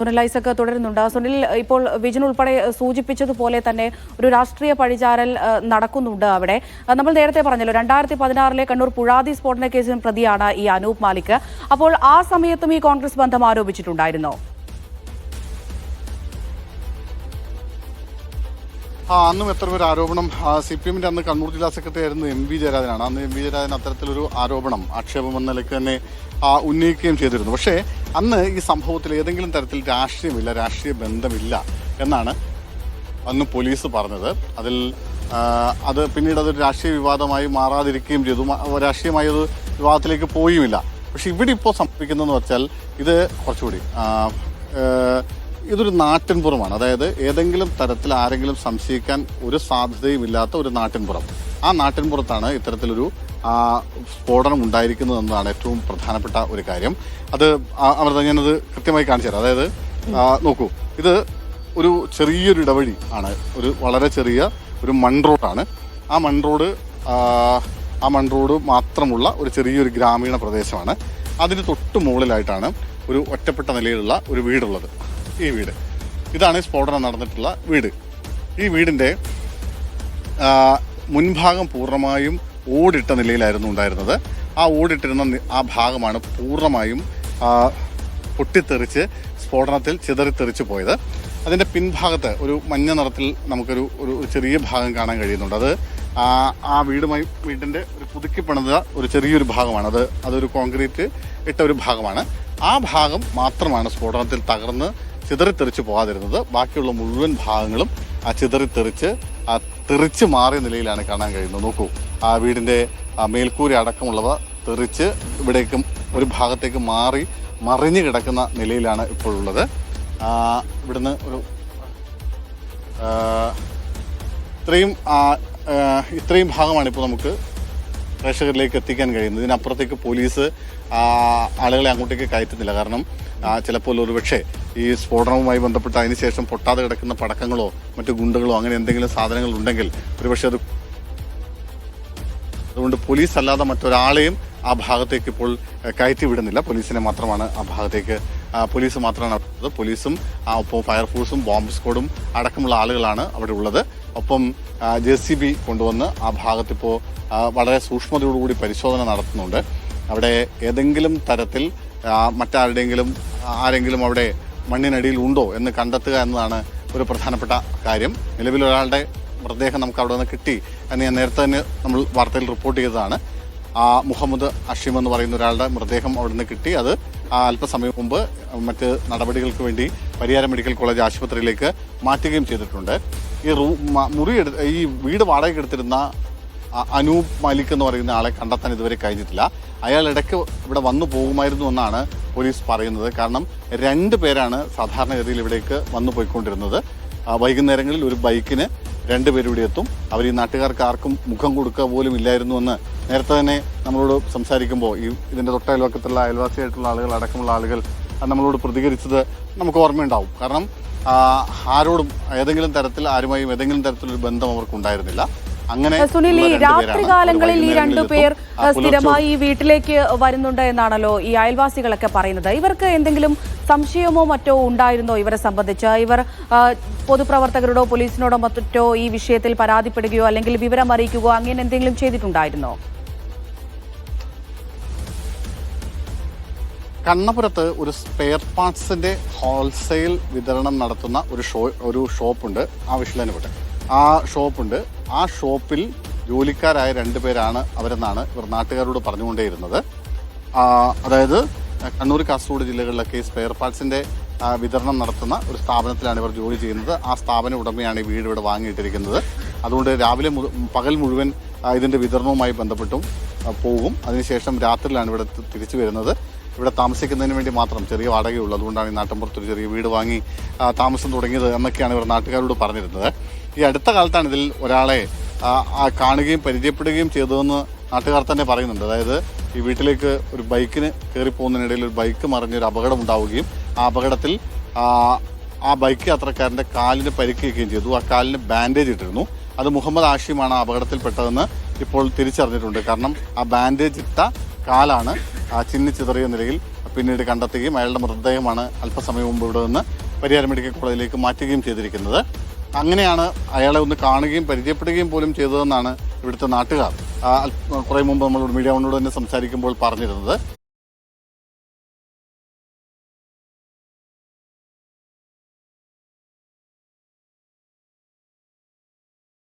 സുനിൽ ഐസക് തുടരുന്നുണ്ട് സുനിൽ ഇപ്പോൾ വിജിൻ ഉൾപ്പെടെ സൂചിപ്പിച്ചതുപോലെ തന്നെ ഒരു രാഷ്ട്രീയ പഴിചാരൽ നടക്കുന്നുണ്ട് അവിടെ. നമ്മൾ നേരത്തെ പറഞ്ഞല്ലോ രണ്ടായിരത്തി പതിനാറിലെ കണ്ണൂർ പുഴാതി സ്ഫോടന കേസിൽ പ്രതിയാണ് ഈ അനൂപ് മാലിക്. അപ്പോൾ ആ സമയത്തും ഈ കോൺഗ്രസ് ബന്ധം ആരോപിച്ചിട്ടുണ്ടായിരുന്നോ? അന്നും എത്ര പേർ ആരോപണം സി പി എമ്മിന്റെ അന്ന് കണ്ണൂർ ജില്ലാ സെക്രട്ടറി ആയിരുന്നു എം വി ജയരാജനാണ്. അന്ന് എം വി ജയരാജൻ അത്തരത്തിലൊരു ആരോപണം ആക്ഷേപം എന്ന നിലയ്ക്ക് തന്നെ ഉന്നയിക്കുകയും ചെയ്തിരുന്നു. പക്ഷേ അന്ന് ഈ സംഭവത്തിൽ ഏതെങ്കിലും തരത്തിൽ രാഷ്ട്രീയമില്ല രാഷ്ട്രീയ ബന്ധമില്ല എന്നാണ് അന്ന് പോലീസ് പറഞ്ഞത്. അതിൽ അത് പിന്നീട് അതൊരു രാഷ്ട്രീയ വിവാദമായി മാറാതിരിക്കുകയും ചെയ്തു. രാഷ്ട്രീയമായി അത് വിവാദത്തിലേക്ക് പോയുമില്ല. പക്ഷെ ഇവിടെ ഇപ്പോൾ സംഭവിക്കുന്നതെന്ന് വെച്ചാൽ ഇത് കുറച്ചുകൂടി ഇതൊരു നാട്ടിൻപുറമാണ്. അതായത് ഏതെങ്കിലും തരത്തിൽ ആരെങ്കിലും സംശയിക്കാൻ ഒരു സാധ്യതയും ഇല്ലാത്ത ഒരു നാട്ടിൻപുറം. ആ നാട്ടിൻപുറത്താണ് ഇത്തരത്തിലൊരു സ്ഫോടനം ഉണ്ടായിരിക്കുന്നതെന്നതാണ് ഏറ്റവും പ്രധാനപ്പെട്ട ഒരു കാര്യം. അത് അമൃത ഞാനത് കൃത്യമായി കാണിച്ചു തരാം. അതായത് നോക്കൂ. ഇത് ഒരു ചെറിയൊരു ഇടവഴി ആണ്. ഒരു വളരെ ചെറിയ ഒരു മൺ റോഡാണ്. ആ മൺ റോഡ് ആ മൺ റോഡ് മാത്രമുള്ള ഒരു ചെറിയൊരു ഗ്രാമീണ പ്രദേശമാണ്. അതിന് തൊട്ട് മുകളിലായിട്ടാണ് ഒരു ഒറ്റപ്പെട്ട നിലയിലുള്ള ഒരു വീടുള്ളത്. ഈ വീട്. ഇതാണ് സ്ഫോടനം നടന്നിട്ടുള്ള വീട്. ഈ വീടിന്റെ മുൻഭാഗം പൂർണമായും ഓടിട്ട നിലയിലായിരുന്നു ഉണ്ടായിരുന്നത്. ആ ഓടിട്ടിരുന്ന ആ ഭാഗമാണ് പൂർണമായും പൊട്ടിത്തെറിച്ച് സ്ഫോടനത്തിൽ ചിതറിത്തെറിച്ച് പോയത്. അതിന്റെ പിൻഭാഗത്ത് ഒരു മഞ്ഞ നിറത്തിൽ നമുക്കൊരു ഒരു ചെറിയ ഭാഗം കാണാൻ കഴിയുന്നുണ്ട്. അത് ആ വീടുമായി വീടിന്റെ ഒരു പുതുക്കി പണിത ഒരു ചെറിയൊരു ഭാഗമാണ്. അത് അതൊരു കോൺക്രീറ്റ് ഇട്ട ഒരു ഭാഗമാണ്. ആ ഭാഗം മാത്രമാണ് സ്ഫോടനത്തിൽ തകർന്ന് ചിതറിത്തെറിച്ച് പോകാതിരുന്നത്. ബാക്കിയുള്ള മുഴുവൻ ഭാഗങ്ങളും ആ ചിതറിത്തെറിച്ച് ആ തെറിച്ച് മാറിയ നിലയിലാണ് കാണാൻ കഴിയുന്നത്. നോക്കൂ ആ വീടിന്റെ മേൽക്കൂര അടക്കമുള്ളവ തെറിച്ച് ഇവിടേക്കും ഒരു ഭാഗത്തേക്ക് മാറി മറിഞ്ഞു കിടക്കുന്ന നിലയിലാണ് ഇപ്പോൾ ഉള്ളത് ഇവിടുന്ന് ഒരു ഇത്രയും ഇത്രയും ഭാഗമാണ് ഇപ്പോൾ നമുക്ക് പ്രേക്ഷകരിലേക്ക് എത്തിക്കാൻ കഴിയുന്നത് ഇതിനപ്പുറത്തേക്ക് പോലീസ് ആളുകളെ അങ്ങോട്ടേക്ക് കയറ്റുന്നില്ല. കാരണം ചിലപ്പോൾ ഒരുപക്ഷെ ഈ സ്ഫോടനവുമായി ബന്ധപ്പെട്ട് അതിനുശേഷം പൊട്ടാതെ കിടക്കുന്ന പടക്കങ്ങളോ മറ്റു ഗുണ്ടകളോ അങ്ങനെ എന്തെങ്കിലും സാധനങ്ങൾ ഉണ്ടെങ്കിൽ ഒരുപക്ഷെ അത് അതുകൊണ്ട് പോലീസ് അല്ലാതെ മറ്റൊരാളെയും ആ ഭാഗത്തേക്ക് ഇപ്പോൾ കയറ്റിവിടുന്നില്ല കയറ്റി വിടുന്നില്ല. പോലീസിനെ മാത്രമാണ് ആ ഭാഗത്തേക്ക് പോലീസ് മാത്രമാണ് പോലീസും ഒപ്പം ഫയർഫോഴ്സും ബോംബ് സ്ക്വാഡും അടക്കമുള്ള ആളുകളാണ് അവിടെ ഉള്ളത്. ഒപ്പം ജെ സി ബി കൊണ്ടുവന്ന് ആ ഭാഗത്തിപ്പോൾ വളരെ സൂക്ഷ്മതയോടുകൂടി പരിശോധന നടത്തുന്നുണ്ട്. അവിടെ ഏതെങ്കിലും തരത്തിൽ മറ്റാരുടെയെങ്കിലും ആരെങ്കിലും അവിടെ മണ്ണിനടിയിൽ ഉണ്ടോ എന്ന് കണ്ടെത്തുക എന്നതാണ് ഒരു പ്രധാനപ്പെട്ട കാര്യം. നിലവിൽ ഒരാളുടെ മൃതദേഹം നമുക്ക് അവിടെ നിന്ന് കിട്ടി എന്ന് ഞാൻ നേരത്തെ തന്നെ നമ്മൾ വാർത്തയിൽ റിപ്പോർട്ട് ചെയ്തതാണ്. ആ മുഹമ്മദ് അഷീം എന്ന് പറയുന്ന ഒരാളുടെ മൃതദേഹം അവിടെ നിന്ന് കിട്ടി. അത് അല്പസമയം മുമ്പ് മറ്റ് നടപടികൾക്ക് വേണ്ടി പരിയാരം മെഡിക്കൽ കോളേജ് ആശുപത്രിയിലേക്ക് മാറ്റുകയും ചെയ്തിട്ടുണ്ട്. ഈ റൂ മുറി എടു ഈ വീട് വാടകയ്ക്ക് എടുത്തിരുന്ന അനൂപ് മലിക് എന്ന് പറയുന്ന ആളെ കണ്ടെത്താൻ ഇതുവരെ കഴിഞ്ഞിട്ടില്ല. അയാൾ ഇടയ്ക്ക് ഇവിടെ വന്നു പോകുമായിരുന്നു എന്നാണ് പോലീസ് പറയുന്നത്. കാരണം രണ്ട് പേരാണ് സാധാരണഗതിയിൽ ഇവിടേക്ക് വന്നു പോയിക്കൊണ്ടിരുന്നത്. വൈകുന്നേരങ്ങളിൽ ഒരു ബൈക്കിന് രണ്ടുപേരും ഇവിടെ എത്തും. അവർ ഈ നാട്ടുകാർക്ക് ആർക്കും മുഖം കൊടുക്കുക പോലും ഇല്ലായിരുന്നു എന്ന് നേരത്തെ തന്നെ നമ്മളോട് സംസാരിക്കുമ്പോൾ ഈ ഇതിന്റെ തൊട്ടയൽവക്കത്തുള്ള അയൽവാസിയായിട്ടുള്ള ആളുകൾ അടക്കമുള്ള ആളുകൾ നമ്മളോട് പ്രതികരിച്ചത് നമുക്ക് ഓർമ്മയുണ്ടാവും. കാരണം ആരോടും ഏതെങ്കിലും തരത്തിൽ ആരുമായും ഏതെങ്കിലും തരത്തിലൊരു ബന്ധം അവർക്ക് ഉണ്ടായിരുന്നില്ല. അങ്ങനെ സുനിൽ ഈ രാത്രി കാലങ്ങളിൽ രാത്രികാലങ്ങളിൽ ഈ രണ്ടു പേർ സ്ഥിരമായി വീട്ടിലേക്ക് വരുന്നുണ്ട് എന്നാണല്ലോ ഈ അയൽവാസികളൊക്കെ പറയുന്നത്. ഇവർക്ക് എന്തെങ്കിലും സംശയമോ മറ്റോ ഉണ്ടായിരുന്നോ ഇവരെ സംബന്ധിച്ച്? ഇവർ പൊതുപ്രവർത്തകരോടോ പോലീസിനോടോ മറ്റോ ഈ വിഷയത്തിൽ പരാതിപ്പെടുകയോ അല്ലെങ്കിൽ വിവരം അറിയിക്കുകയോ അങ്ങനെ എന്തെങ്കിലും ചെയ്തിട്ടുണ്ടായിരുന്നോ? കണ്ണപുരത്ത് ഒരു സ്പെയർ പാർട്സിന്റെ ഹോൾസെയിൽ വിതരണം നടത്തുന്ന ഒരു ഷോ ഒരു ഷോപ്പുണ്ട് ആ വിഷയം വിട്ടെ. ആ ഷോപ്പുണ്ട് ആ ഷോപ്പിൽ ജോലിക്കാരായ രണ്ടുപേരാണ് അവരെന്നാണ് ഇവർ നാട്ടുകാരോട് പറഞ്ഞുകൊണ്ടേയിരുന്നത്. അതായത് കണ്ണൂർ കാസർഗോഡ് ജില്ലകളിലൊക്കെ സ്പെയർ പാർട്സിന്റെ വിതരണം നടത്തുന്ന ഒരു സ്ഥാപനത്തിലാണ് ഇവർ ജോലി ചെയ്യുന്നത്. ആ സ്ഥാപന ഉടമയാണ് ഈ വീട് ഇവിടെ വാങ്ങിയിട്ടിരിക്കുന്നത്. അതുകൊണ്ട് രാവിലെ പകൽ മുഴുവൻ ഇതിന്റെ വിതരണവുമായി ബന്ധപ്പെട്ടും പോകും. അതിനുശേഷം രാത്രിയിലാണ് ഇവിടെ തിരിച്ചു വരുന്നത്. ഇവിടെ താമസിക്കുന്നതിന് വേണ്ടി മാത്രം ചെറിയ വാടകയുള്ളൂ. അതുകൊണ്ടാണ് ഈ നാട്ടിൻപുറത്ത് ഒരു ചെറിയ വീട് വാങ്ങി താമസം തുടങ്ങിയത് എന്നൊക്കെയാണ് ഇവർ നാട്ടുകാരോട് പറഞ്ഞിരുന്നത്. ഈ അടുത്ത കാലത്താണ് ഇതിൽ ഒരാളെ കാണുകയും പരിചയപ്പെടുകയും ചെയ്തതെന്ന് നാട്ടുകാർ തന്നെ പറയുന്നുണ്ട്. അതായത് ഈ വീട്ടിലേക്ക് ഒരു ബൈക്കിന് കയറി പോകുന്നതിനിടയിൽ ഒരു ബൈക്ക് മറിഞ്ഞൊരു അപകടം ഉണ്ടാവുകയും ആ അപകടത്തിൽ ആ, ആ ബൈക്ക് യാത്രക്കാരന്റെ കാലിന് പരിക്കുകയും ചെയ്തു. ആ കാലിന് ബാൻഡേജ് ഇട്ടിരുന്നു. അത് മുഹമ്മദ് ആഷിമാണ് ആ അപകടത്തിൽപ്പെട്ടതെന്ന് ഇപ്പോൾ തിരിച്ചറിഞ്ഞിട്ടുണ്ട്. കാരണം ആ ബാൻഡേജ് ഇട്ട കാലാണ് ചിന്നി ചിതറിയ നിലയിൽ പിന്നീട് കണ്ടെത്തുകയും അയാളുടെ മൃതദേഹമാണ് അല്പസമയം മുമ്പ് ഇവിടെ നിന്ന് പരിയാരം മെഡിക്കൽ കോളേജിലേക്ക് മാറ്റുകയും ചെയ്തിരിക്കുന്നത്. അങ്ങനെയാണ് അയാളെ ഒന്ന് കാണുകയും പരിചയപ്പെടുകയും പോലും ചെയ്തതെന്നാണ് ഇവിടുത്തെ നാട്ടുകാർ. കുറേ മുമ്പ് നമ്മൾ മീഡിയ വണ്ണോട് തന്നെ സംസാരിക്കുമ്പോൾ പറഞ്ഞിരുന്നത്.